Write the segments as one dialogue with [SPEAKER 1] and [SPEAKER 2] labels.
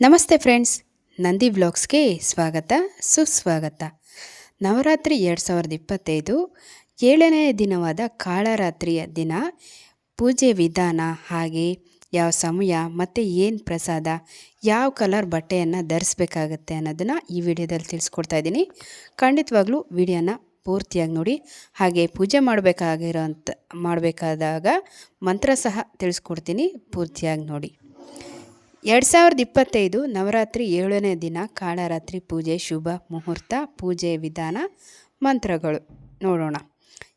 [SPEAKER 1] ನಮಸ್ತೆ ಫ್ರೆಂಡ್ಸ್, ನಂದಿ ಬ್ಲಾಗ್ಸ್ಗೆ ಸ್ವಾಗತ, ಸುಸ್ವಾಗತ. ನವರಾತ್ರಿ ಎರಡು ಸಾವಿರದ ಇಪ್ಪತ್ತೈದು ಏಳನೆಯ ದಿನವಾದ ಕಾಳರಾತ್ರಿಯ ದಿನ. ಪೂಜೆ ವಿಧಾನ, ಹಾಗೆ ಯಾವ ಸಮಯ ಮತ್ತು ಏನು ಪ್ರಸಾದ, ಯಾವ ಕಲರ್ ಬಟ್ಟೆಯನ್ನು ಧರಿಸ್ಬೇಕಾಗತ್ತೆ ಅನ್ನೋದನ್ನು ಈ ವಿಡಿಯೋದಲ್ಲಿ ತಿಳಿಸ್ಕೊಡ್ತಾ ಇದ್ದೀನಿ. ಖಂಡಿತವಾಗ್ಲೂ ವಿಡಿಯೋನ ಪೂರ್ತಿಯಾಗಿ ನೋಡಿ, ಹಾಗೆ ಪೂಜೆ ಮಾಡಬೇಕಾಗಿರೋಂಥ, ಮಾಡಬೇಕಾದಾಗ ಮಂತ್ರ ಸಹ ತಿಳಿಸ್ಕೊಡ್ತೀನಿ ಪೂರ್ತಿಯಾಗಿ ನೋಡಿ. ಎರಡು ಸಾವಿರದ ಇಪ್ಪತ್ತೈದು ನವರಾತ್ರಿ ಏಳನೇ ದಿನ ಕಾಳರಾತ್ರಿ ಪೂಜೆ ಶುಭ ಮುಹೂರ್ತ, ಪೂಜೆ ವಿಧಾನ, ಮಂತ್ರಗಳು. ನೋಡೋಣ.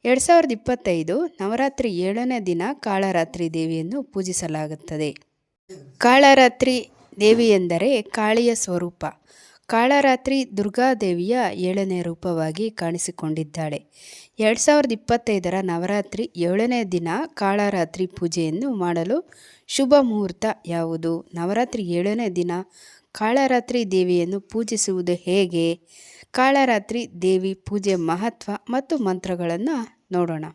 [SPEAKER 1] ಎರಡು ಸಾವಿರದ ಇಪ್ಪತ್ತೈದು ನವರಾತ್ರಿ ಏಳನೇ ದಿನ ಕಾಳರಾತ್ರಿ ದೇವಿಯನ್ನು ಪೂಜಿಸಲಾಗುತ್ತದೆ. ಕಾಳರಾತ್ರಿ ದೇವಿ ಎಂದರೆ ಕಾಳಿಯ ಸ್ವರೂಪ. ಕಾಳರಾತ್ರಿ ದುರ್ಗಾದೇವಿಯ ಏಳನೇ ರೂಪವಾಗಿ ಕಾಣಿಸಿಕೊಂಡಿದ್ದಾಳೆ. ಎರಡು ಸಾವಿರದ ಇಪ್ಪತ್ತೈದರ ನವರಾತ್ರಿ ಏಳನೇ ದಿನ ಕಾಳರಾತ್ರಿ ಪೂಜೆಯನ್ನು ಮಾಡಲು ಶುಭ ಮುಹೂರ್ತ ಯಾವುದು? ನವರಾತ್ರಿ ಏಳನೇ ದಿನ ಕಾಳರಾತ್ರಿ ದೇವಿಯನ್ನು ಪೂಜಿಸುವುದು ಹೇಗೆ? ಕಾಳರಾತ್ರಿ ದೇವಿ ಪೂಜೆ ಮಹತ್ವ ಮತ್ತು ಮಂತ್ರಗಳನ್ನು ನೋಡೋಣ.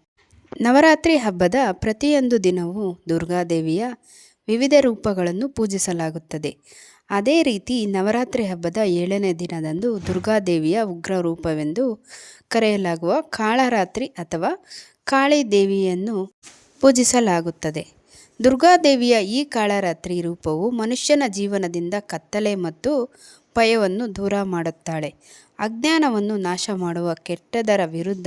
[SPEAKER 1] ನವರಾತ್ರಿ ಹಬ್ಬದ ಪ್ರತಿಯೊಂದು ದಿನವೂ ದುರ್ಗಾದೇವಿಯ ವಿವಿಧ ರೂಪಗಳನ್ನು ಪೂಜಿಸಲಾಗುತ್ತದೆ. ಅದೇ ರೀತಿ ನವರಾತ್ರಿ ಹಬ್ಬದ ಏಳನೇ ದಿನದಂದು ದುರ್ಗಾದೇವಿಯ ಉಗ್ರ ರೂಪವೆಂದು ಕರೆಯಲಾಗುವ ಕಾಳರಾತ್ರಿ ಅಥವಾ ಕಾಳಿ ದೇವಿಯನ್ನು ಪೂಜಿಸಲಾಗುತ್ತದೆ. ದುರ್ಗಾದೇವಿಯ ಈ ಕಾಳರಾತ್ರಿ ರೂಪವು ಮನುಷ್ಯನ ಜೀವನದಿಂದ ಕತ್ತಲೆ ಮತ್ತು ಭಯವನ್ನು ದೂರ ಮಾಡುತ್ತಾಳೆ. ಅಜ್ಞಾನವನ್ನು ನಾಶ ಮಾಡುವ ಕೆಟ್ಟದರ ವಿರುದ್ಧ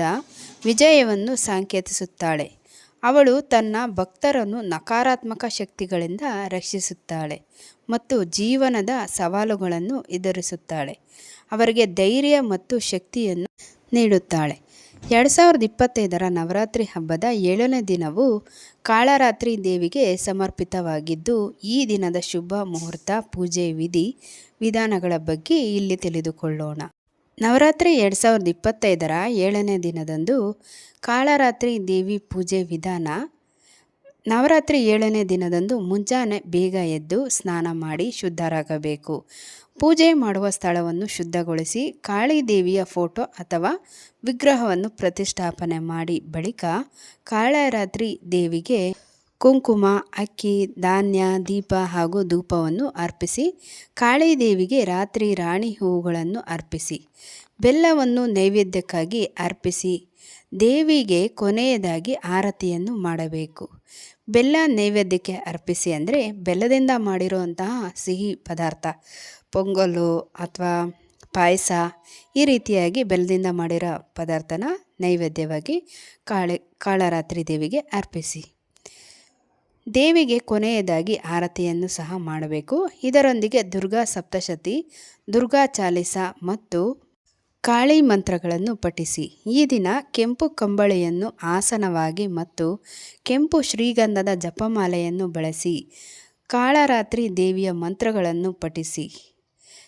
[SPEAKER 1] ವಿಜಯವನ್ನು ಸಾಂಕೇತಿಸುತ್ತಾಳೆ. ಅವಳು ತನ್ನ ಭಕ್ತರನ್ನು ನಕಾರಾತ್ಮಕ ಶಕ್ತಿಗಳಿಂದ ರಕ್ಷಿಸುತ್ತಾಳೆ ಮತ್ತು ಜೀವನದ ಸವಾಲುಗಳನ್ನು ಎದುರಿಸುತ್ತಾಳೆ. ಅವರಿಗೆ ಧೈರ್ಯ ಮತ್ತು ಶಕ್ತಿಯನ್ನು ನೀಡುತ್ತಾಳೆ. ಎರಡು ಸಾವಿರದ ಇಪ್ಪತ್ತೈದರ ನವರಾತ್ರಿ ಹಬ್ಬದ ಏಳನೇ ದಿನವು ಕಾಳರಾತ್ರಿ ದೇವಿಗೆ ಸಮರ್ಪಿತವಾಗಿದ್ದು, ಈ ದಿನದ ಶುಭ ಮುಹೂರ್ತ ಪೂಜೆ ವಿಧಿ ವಿಧಾನಗಳ ಬಗ್ಗೆ ಇಲ್ಲಿ ತಿಳಿದುಕೊಳ್ಳೋಣ. ನವರಾತ್ರಿ ಎರಡು ಸಾವಿರದ ಇಪ್ಪತ್ತೈದರ ಏಳನೇ ದಿನದಂದು ಕಾಳರಾತ್ರಿ ದೇವಿ ಪೂಜೆ ವಿಧಾನ. ನವರಾತ್ರಿ ಏಳನೇ ದಿನದಂದು ಮುಂಜಾನೆ ಬೇಗ ಎದ್ದು ಸ್ನಾನ ಮಾಡಿ ಶುದ್ಧರಾಗಬೇಕು. ಪೂಜೆ ಮಾಡುವ ಸ್ಥಳವನ್ನು ಶುದ್ಧಗೊಳಿಸಿ ಕಾಳಿ ದೇವಿಯ ಫೋಟೋ ಅಥವಾ ವಿಗ್ರಹವನ್ನು ಪ್ರತಿಷ್ಠಾಪನೆ ಮಾಡಿ ಬಳಿಕ ಕಾಳರಾತ್ರಿ ದೇವಿಗೆ ಕುಂಕುಮ, ಅಕ್ಕಿ, ಧಾನ್ಯ, ದೀಪ ಹಾಗೂ ಧೂಪವನ್ನು ಅರ್ಪಿಸಿ, ಕಾಳಿದೇವಿಗೆ ರಾತ್ರಿ ರಾಣಿ ಹೂವುಗಳನ್ನು ಅರ್ಪಿಸಿ, ಬೆಲ್ಲವನ್ನು ನೈವೇದ್ಯಕ್ಕಾಗಿ ಅರ್ಪಿಸಿ, ದೇವಿಗೆ ಕೊನೆಯದಾಗಿ ಆರತಿಯನ್ನು ಮಾಡಬೇಕು. ಬೆಲ್ಲ ನೈವೇದ್ಯಕ್ಕೆ ಅರ್ಪಿಸಿ ಅಂದರೆ ಬೆಲ್ಲದಿಂದ ಮಾಡಿರುವಂತಹ ಸಿಹಿ ಪದಾರ್ಥ, ಪೊಂಗಲು ಅಥವಾ ಪಾಯಸ, ಈ ರೀತಿಯಾಗಿ ಬೆಲ್ಲದಿಂದ ಮಾಡಿರೋ ಪದಾರ್ಥನ ನೈವೇದ್ಯವಾಗಿ ಕಾಳೆ, ಕಾಳರಾತ್ರಿ ದೇವಿಗೆ ಅರ್ಪಿಸಿ. ದೇವಿಗೆ ಕೊನೆಯದಾಗಿ ಆರತಿಯನ್ನು ಸಹ ಮಾಡಬೇಕು. ಇದರೊಂದಿಗೆ ದುರ್ಗಾ ಸಪ್ತಶತಿ, ದುರ್ಗಾ ಚಾಲಿಸ ಮತ್ತು ಕಾಳಿ ಮಂತ್ರಗಳನ್ನು ಪಠಿಸಿ. ಈ ದಿನ ಕೆಂಪು ಕಂಬಳಿಯನ್ನು ಆಸನವಾಗಿ ಮತ್ತು ಕೆಂಪು ಶ್ರೀಗಂಧದ ಜಪಮಾಲೆಯನ್ನು ಬಳಸಿ ಕಾಳರಾತ್ರಿ ದೇವಿಯ ಮಂತ್ರಗಳನ್ನು ಪಠಿಸಿ.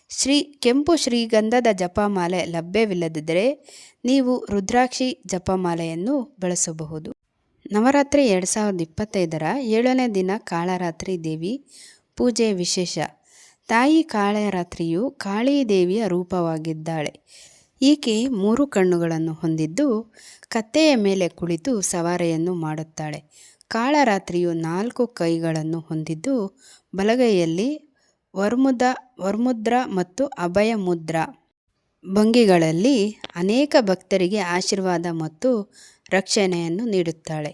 [SPEAKER 1] ಶ್ರೀ ಕೆಂಪು ಶ್ರೀಗಂಧದ ಜಪಮಾಲೆ ಲಭ್ಯವಿಲ್ಲದಿದ್ದರೆ ನೀವು ರುದ್ರಾಕ್ಷಿ ಜಪಮಾಲೆಯನ್ನು ಬಳಸಬಹುದು. ನವರಾತ್ರಿ ಎರಡು ಸಾವಿರದ ಇಪ್ಪತ್ತೈದರ ಏಳನೇ ದಿನ ಕಾಳರಾತ್ರಿ ದೇವಿ ಪೂಜೆ ವಿಶೇಷ. ತಾಯಿ ಕಾಳರಾತ್ರಿಯು ಕಾಳಿ ದೇವಿಯ ರೂಪವಾಗಿದ್ದಾಳೆ. ಈಕೆ ಮೂರು ಕಣ್ಣುಗಳನ್ನು ಹೊಂದಿದ್ದು ಕತ್ತೆಯ ಮೇಲೆ ಕುಳಿತು ಸವಾರಿಯನ್ನು ಮಾಡುತ್ತಾಳೆ. ಕಾಳರಾತ್ರಿಯು ನಾಲ್ಕು ಕೈಗಳನ್ನು ಹೊಂದಿದ್ದು ಬಲಗೈಯಲ್ಲಿ ವರ್ಮುದ, ವರ್ಮುದ್ರ ಮತ್ತು ಅಭಯ ಮುದ್ರ ಭಂಗಿಗಳಲ್ಲಿ ಅನೇಕ ಭಕ್ತರಿಗೆ ಆಶೀರ್ವಾದ ಮತ್ತು ರಕ್ಷಣೆಯನ್ನು ನೀಡುತ್ತಾಳೆ.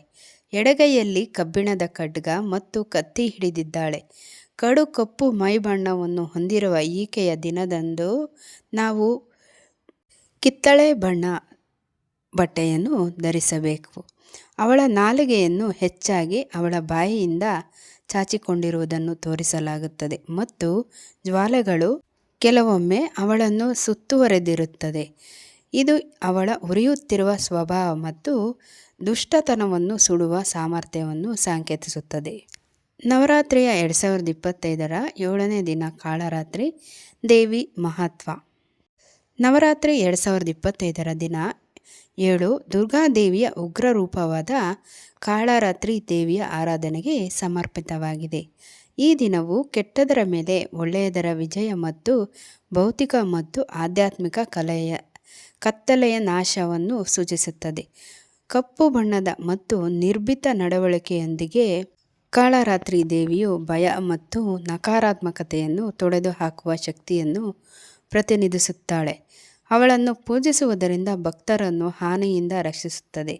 [SPEAKER 1] ಎಡಗೈಯಲ್ಲಿ ಕಬ್ಬಿಣದ ಖಡ್ಗ ಮತ್ತು ಕತ್ತಿ ಹಿಡಿದಿದ್ದಾಳೆ. ಕಡು ಕಪ್ಪು ಮೈಬಣ್ಣವನ್ನು ಹೊಂದಿರುವ ಈಕೆಯ ದಿನದಂದು ನಾವು ಕಿತ್ತಳೆ ಬಣ್ಣ ಬಟ್ಟೆಯನ್ನು ಧರಿಸಬೇಕು. ಅವಳ ನಾಲಿಗೆಯನ್ನು ಹೆಚ್ಚಾಗಿ ಅವಳ ಬಾಯಿಯಿಂದ ಚಾಚಿಕೊಂಡಿರುವುದನ್ನು ತೋರಿಸಲಾಗುತ್ತದೆ ಮತ್ತು ಜ್ವಾಲೆಗಳು ಕೆಲವೊಮ್ಮೆ ಅವಳನ್ನು ಸುತ್ತುವರೆದಿರುತ್ತದೆ. ಇದು ಅವಳ ಉರಿಯುತ್ತಿರುವ ಸ್ವಭಾವ ಮತ್ತು ದುಷ್ಟತನವನ್ನು ಸುಡುವ ಸಾಮರ್ಥ್ಯವನ್ನು ಸಂಕೇತಿಸುತ್ತದೆ. ನವರಾತ್ರಿಯ ಎರಡು ಸಾವಿರದ ಇಪ್ಪತ್ತೈದರ ಏಳನೇ ದಿನ ಕಾಳರಾತ್ರಿ, ದೇವಿ ಮಹತ್ವ. ನವರಾತ್ರಿ ಎರಡು ಸಾವಿರದ ಇಪ್ಪತ್ತೈದರ ದಿನ ಏಳು ದುರ್ಗಾದೇವಿಯ ಉಗ್ರ ರೂಪವಾದ ಕಾಳರಾತ್ರಿ ದೇವಿಯ ಆರಾಧನೆಗೆ ಸಮರ್ಪಿತವಾಗಿದೆ. ಈ ದಿನವು ಕೆಟ್ಟದರ ಮೇಲೆ ಒಳ್ಳೆಯದರ ವಿಜಯ ಮತ್ತು ಭೌತಿಕ ಮತ್ತು ಆಧ್ಯಾತ್ಮಿಕ ಕಲೆಯ ಕತ್ತಲೆಯ ನಾಶವನ್ನು ಸೂಚಿಸುತ್ತದೆ. ಕಪ್ಪು ಬಣ್ಣದ ಮತ್ತು ನಿರ್ಭೀತ ನಡವಳಿಕೆಯೊಂದಿಗೆ ಕಾಳರಾತ್ರಿ ದೇವಿಯು ಭಯ ಮತ್ತು ನಕಾರಾತ್ಮಕತೆಯನ್ನು ತೊಡೆದುಹಾಕುವ ಶಕ್ತಿಯನ್ನು ಪ್ರತಿನಿಧಿಸುತ್ತಾಳೆ. ಅವಳನ್ನು ಪೂಜಿಸುವುದರಿಂದ ಭಕ್ತರನ್ನು ಹಾನಿಯಿಂದ ರಕ್ಷಿಸುತ್ತದೆ.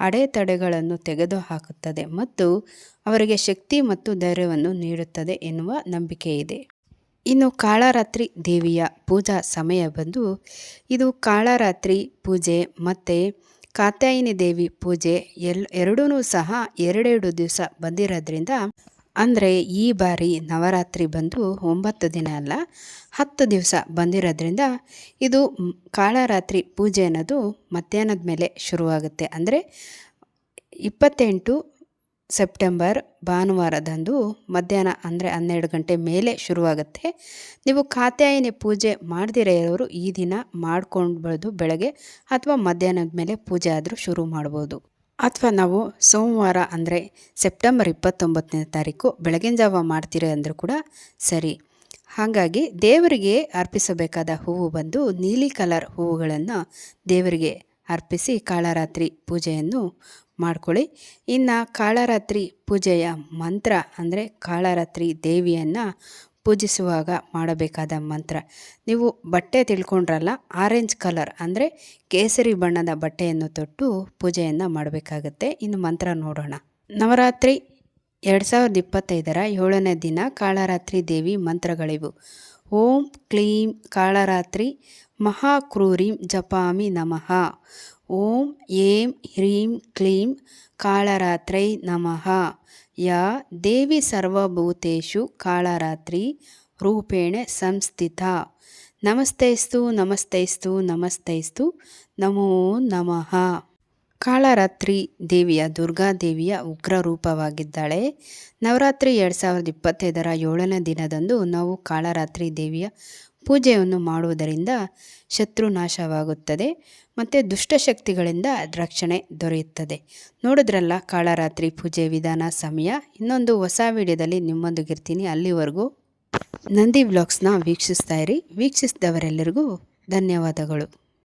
[SPEAKER 1] ಅಡೆತಡೆಗಳನ್ನು ತೆಗೆದುಹಾಕುತ್ತದೆ ಮತ್ತು ಅವರಿಗೆ ಶಕ್ತಿ ಮತ್ತು ಧೈರ್ಯವನ್ನು ನೀಡುತ್ತದೆ ಎನ್ನುವ ನಂಬಿಕೆ ಇದೆ ಇನ್ನು ಕಾಳರಾತ್ರಿ ದೇವಿಯ ಪೂಜಾ ಸಮಯ ಬಂದು ಇದು ಕಾಳರಾತ್ರಿ ಪೂಜೆ ಮತ್ತು ಕಾತ್ಯಾಯಿನಿ ದೇವಿ ಪೂಜೆ ಎಲ್ ಎರಡೂ ಸಹ ಎರಡೆರಡು ದಿವಸ ಬಂದಿರೋದ್ರಿಂದ ಅಂದರೆ ಈ ಬಾರಿ ನವರಾತ್ರಿ ಬಂದು ಒಂಬತ್ತು ದಿನ ಅಲ್ಲ, ಹತ್ತು ದಿವಸ ಬಂದಿರೋದ್ರಿಂದ ಇದು ಕಾಳರಾತ್ರಿ ಪೂಜೆ ಅನ್ನೋದು ಮಧ್ಯಾಹ್ನದ ಮೇಲೆ ಶುರುವಾಗುತ್ತೆ. ಅಂದರೆ ಇಪ್ಪತ್ತೆಂಟು ಸೆಪ್ಟೆಂಬರ್ ಭಾನುವಾರದಂದು ಮಧ್ಯಾಹ್ನ ಅಂದರೆ ಹನ್ನೆರಡು ಗಂಟೆ ಮೇಲೆ ಶುರುವಾಗುತ್ತೆ. ನೀವು ಕಾತ್ಯಾಯಿನಿ ಪೂಜೆ ಮಾಡದಿರೋ ಇರೋರು ಈ ದಿನ ಮಾಡ್ಕೊಂಡ್ಬೋದು ಬೆಳಗ್ಗೆ ಅಥವಾ ಮಧ್ಯಾಹ್ನದ ಮೇಲೆ ಪೂಜೆ ಆದರೂ ಶುರು ಮಾಡ್ಬೋದು. ಅಥವಾ ನಾವು ಸೋಮವಾರ ಅಂದರೆ ಸೆಪ್ಟೆಂಬರ್ ಇಪ್ಪತ್ತೊಂಬತ್ತನೇ ತಾರೀಕು ಬೆಳಗಿನ ಜಾವ ಮಾಡ್ತೀರಿ ಅಂದರೂ ಕೂಡ ಸರಿ. ಹಾಗಾಗಿ ದೇವರಿಗೆ ಅರ್ಪಿಸಬೇಕಾದ ಹೂವು ಬಂದು ನೀಲಿ ಕಲರ್ ಹೂವುಗಳನ್ನು ದೇವರಿಗೆ ಅರ್ಪಿಸಿ ಕಾಳರಾತ್ರಿ ಪೂಜೆಯನ್ನು ಮಾಡ್ಕೊಳ್ಳಿ. ಇನ್ನು ಕಾಳರಾತ್ರಿ ಪೂಜೆಯ ಮಂತ್ರ ಅಂದರೆ ಕಾಳರಾತ್ರಿ ದೇವಿಯನ್ನು ಪೂಜಿಸುವಾಗ ಮಾಡಬೇಕಾದ ಮಂತ್ರ. ನೀವು ಬಟ್ಟೆ ತಿಳ್ಕೊಂಡ್ರಲ್ಲ, ಆರೆಂಜ್ ಕಲರ್ ಅಂದರೆ ಕೇಸರಿ ಬಣ್ಣದ ಬಟ್ಟೆಯನ್ನು ತೊಟ್ಟು ಪೂಜೆಯನ್ನು ಮಾಡಬೇಕಾಗತ್ತೆ. ಇನ್ನು ಮಂತ್ರ ನೋಡೋಣ. ನವರಾತ್ರಿ ಎರಡು ಸಾವಿರದ ಇಪ್ಪತ್ತೈದರ ಏಳನೇ ದಿನ ಕಾಳರಾತ್ರಿ ದೇವಿ ಮಂತ್ರಗಳಿವು. ಓಂ ಕ್ಲೀಂ ಕಾಳರಾತ್ರಿ ಮಹಾಕ್ರೂರಿಂ ಜಪಾಮಿ ನಮಃ. ಓಂ ಏಂ ಹ್ರೀಂ ಕ್ಲೀಂ ಕಾಳರಾತ್ರೈ ನಮಃ. ಯಾ ದೇವಿ ಸರ್ವಭೂತೇಷು ಕಾಳರಾತ್ರಿ ರೂಪೇಣ ಸಂಸ್ಥಿತ. ನಮಸ್ತೈಸ್ತು ನಮಸ್ತೈಸ್ತು ನಮಸ್ತೈಸ್ತು, ನಮೋ ನಮಃ. ಕಾಳರಾತ್ರಿ ದೇವಿಯ ದುರ್ಗಾದೇವಿಯ ಉಗ್ರ ರೂಪವಾಗಿದ್ದಾಳೆ. ನವರಾತ್ರಿ ಎರಡು ಸಾವಿರದ ಇಪ್ಪತ್ತೈದರ ಏಳನೇ ದಿನದಂದು ನಾವು ಕಾಳರಾತ್ರಿ ದೇವಿಯ ಪೂಜೆಯನ್ನು ಮಾಡುವುದರಿಂದ ಶತ್ರು ನಾಶವಾಗುತ್ತದೆ ಮತ್ತು ದುಷ್ಟಶಕ್ತಿಗಳಿಂದ ರಕ್ಷಣೆ ದೊರೆಯುತ್ತದೆ. ನೋಡಿದ್ರಲ್ಲ, ಕಾಳರಾತ್ರಿ ಪೂಜೆ ವಿಧಾನ ಸಮಯ. ಇನ್ನೊಂದು ಹೊಸ ವಿಡಿಯೋದಲ್ಲಿ ನಿಮ್ಮೊಂದಿಗಿರ್ತೀನಿ ಅಲ್ಲಿವರೆಗೂ ನಂದಿ ವ್ಲಾಗ್ಸ್ನ ವೀಕ್ಷಿಸ್ತಾ ಇರಿ. ವೀಕ್ಷಿಸಿದವರೆಲ್ಲರಿಗೂ ಧನ್ಯವಾದಗಳು.